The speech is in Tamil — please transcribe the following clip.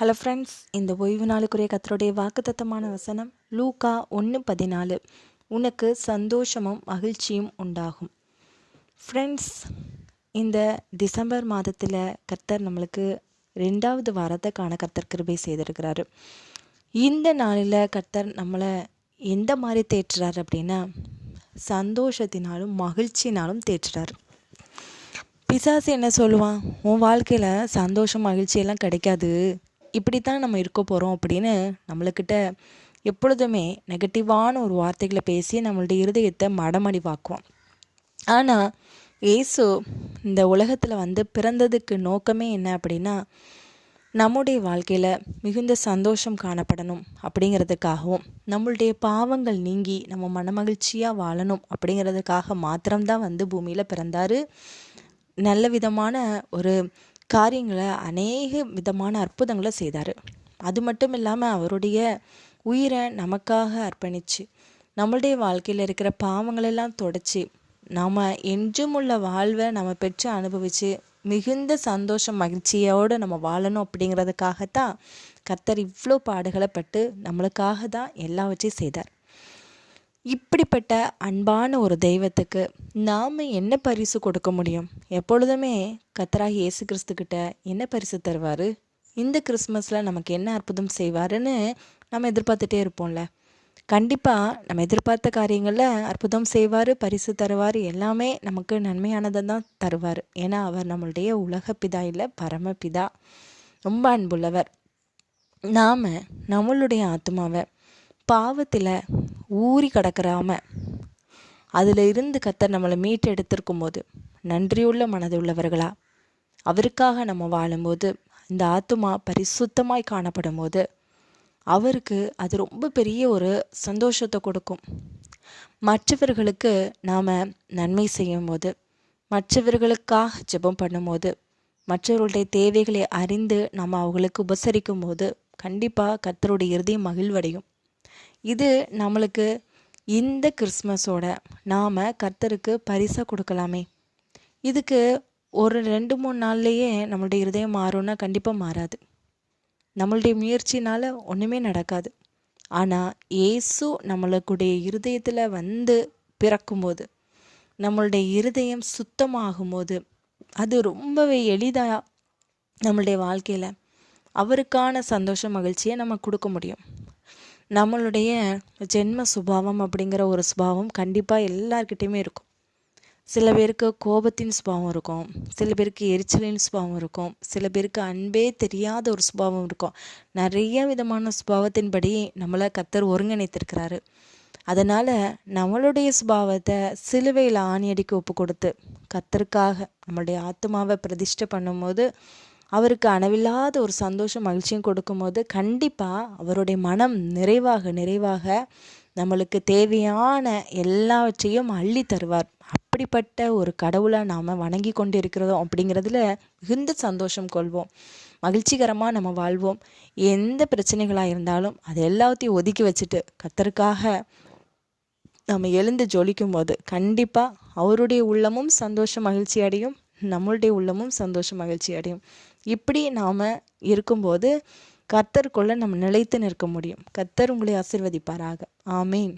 ஹலோ ஃப்ரெண்ட்ஸ் இந்த ஓய்வு நாளுக்குரிய கத்தருடைய வாக்குத்தத்தமான வசனம் லூகா ஒன்று பதினாலு. உனக்கு சந்தோஷமும் மகிழ்ச்சியும் உண்டாகும். ஃப்ரெண்ட்ஸ் இந்த டிசம்பர் மாதத்தில் கர்த்தர் நம்மளுக்கு ரெண்டாவது வாரத்தை காண கர்த்தர் கிருபை செய்திருக்கிறாரு. இந்த நாளில் கர்த்தர் நம்மளை எந்த மாதிரி தேற்றுறாரு அப்படின்னா சந்தோஷத்தினாலும் மகிழ்ச்சினாலும் தேற்றுறாரு. பிசாசு என்ன சொல்லுவான்? உன் வாழ்க்கையில் சந்தோஷம் மகிழ்ச்சியெல்லாம் கிடைக்காது. இப்படித்தான் நம்ம இருக்க போகிறோம் அப்படின்னு நம்மளுக்கிட்ட எப்பொழுதுமே நெகட்டிவான ஒரு வார்த்தைகளை பேசி நம்மளுடைய இருதயத்தை மடமடிவாக்குவோம் ஆனால் இயேசு இந்த உலகத்தில் வந்து பிறந்ததுக்கு நோக்கமே என்ன அப்படின்னா நம்முடைய வாழ்க்கையில் மிகுந்த சந்தோஷம் காணப்படணும் அப்படிங்கிறதுக்காகவும் நம்மளுடைய பாவங்கள் நீங்கி நம்ம மனமகிழ்ச்சியாக வாழணும் அப்படிங்கிறதுக்காக மாத்திரம்தான் வந்து பூமியில் பிறந்தார். நல்ல விதமான ஒரு காரியங்களை அநேக விதமான அற்புதங்களை செய்தார். அது மட்டும் இல்லாமல் அவருடைய உயிரை நமக்காக அர்ப்பணித்து நம்மளுடைய வாழ்க்கையில் இருக்கிற பாவங்களெல்லாம் தொடச்சி நாம் என்றும் உள்ள வாழ்வை நம்ம பெற்று அனுபவித்து மிகுந்த சந்தோஷம் மகிழ்ச்சியோடு நம்ம வாழணும் அப்படிங்கிறதுக்காகத்தான் கர்த்தர் இவ்வளோ பாடுகளை பட்டு நம்மளுக்காக தான் எல்லாவற்றையும் செய்தார். இப்படிப்பட்ட அன்பான ஒரு தெய்வத்துக்கு நாம் என்ன பரிசு கொடுக்க முடியும்? எப்பொழுதுமே கத்தராக இயேசு கிறிஸ்துக்கிட்ட என்ன பரிசு தருவார்? இந்த கிறிஸ்மஸில் நமக்கு என்ன அற்புதம் செய்வாருன்னு நம்ம எதிர்பார்த்துட்டே இருப்போம்ல. கண்டிப்பாக நம்ம எதிர்பார்த்த காரியங்களில் அற்புதம் செய்வார் பரிசு தருவார் எல்லாமே நமக்கு நன்மையானதை தான் தருவார். ஏன்னா அவர் நம்மளுடைய உலக பிதா இல்லை பரமபிதா ரொம்ப அன்புள்ளவர். நாம் நம்மளுடைய ஆத்மாவை பாவத்தில் ஊறி கிடக்கிறாம அதில் இருந்து கத்தர் நம்மளை மீட்டு எடுத்திருக்கும் போது நன்றியுள்ள மனது உள்ளவர்களா அவருக்காக நம்ம வாழும்போது இந்த ஆத்துமா பரிசுத்தமாய் காணப்படும் போது அவருக்கு அது ரொம்ப பெரிய ஒரு சந்தோஷத்தை கொடுக்கும். மற்றவர்களுக்கு நாம் நன்மை செய்யும் போது மற்றவர்களுக்காக ஜெபம் பண்ணும்போது மற்றவர்களுடைய தேவைகளை அறிந்து நம்ம அவங்களுக்கு உபசரிக்கும் போது கண்டிப்பாக கத்தருடைய இறுதியும் மகிழ்வடையும். இது நம்மளுக்கு இந்த கிறிஸ்மஸோட நாம் கர்த்தருக்கு பரிசாக கொடுக்கலாமே. இதுக்கு ஒரு ரெண்டு மூணு நாள்லேயே நம்மளுடைய இருதயம் மாறும்னா கண்டிப்பாக மாறாது. நம்மளுடைய முயற்சினால் ஒன்றுமே நடக்காது. ஆனால் ஏசு நம்மளுக்குடைய இருதயத்தில் வந்து பிறக்கும்போது நம்மளுடைய இருதயம் சுத்தமாகும்போது அது ரொம்பவே எளிதாக நம்மளுடைய வாழ்க்கையில் அவருக்கான சந்தோஷ மகிழ்ச்சியை நம்ம கொடுக்க முடியும். நம்மளுடைய ஜென்ம சுபாவம் அப்படிங்கிற ஒரு சுபாவம் கண்டிப்பாக எல்லார்கிட்டேயுமே இருக்கும். சில பேருக்கு கோபத்தின் சுபாவம் இருக்கும். சில பேருக்கு எரிச்சலின் சுபாவம் இருக்கும். சில பேருக்கு அன்பே தெரியாத ஒரு சுபாவம் இருக்கும். நிறைய விதமான சுபாவத்தின்படி நம்மளை கத்தர் ஒருங்கிணைத்திருக்கிறாரு. அதனால் நம்மளுடைய சுபாவத்தை சிலுவையில் ஆணியடிக்கு ஒப்பு கொடுத்து கத்தருக்காக நம்மளுடைய ஆத்மாவை பிரதிஷ்டை பண்ணும்போது அவருக்கு அளவில்லாத ஒரு சந்தோஷம் மகிழ்ச்சியும் கொடுக்கும்போது கண்டிப்பாக அவருடைய மனம் நிறைவாக நிறைவாக நம்மளுக்கு தேவையான எல்லாவற்றையும் அள்ளி தருவார். அப்படிப்பட்ட ஒரு கடவுளை நாம் வணங்கி கொண்டு இருக்கிறோம் அப்படிங்கிறதுல மிகுந்த சந்தோஷம் கொள்வோம். மகிழ்ச்சிகரமாக நம்ம வாழ்வோம். எந்த பிரச்சனைகளாக இருந்தாலும் அது எல்லாத்தையும் ஒதுக்கி வச்சுட்டு கத்தருக்காக நம்ம எழுந்து ஜொலிக்கும் போது கண்டிப்பாக அவருடைய உள்ளமும் சந்தோஷம் மகிழ்ச்சி அடையும். நம்மளுடைய உள்ளமும் சந்தோஷம் மகிழ்ச்சி அடையும். இப்படி நாம் இருக்கும்போது கர்த்தருக்குள்ளே நம்ம நிலைத்து நிற்க முடியும். கர்த்தர் உங்களை ஆசிர்வதிப்பாராக. ஆமீன்.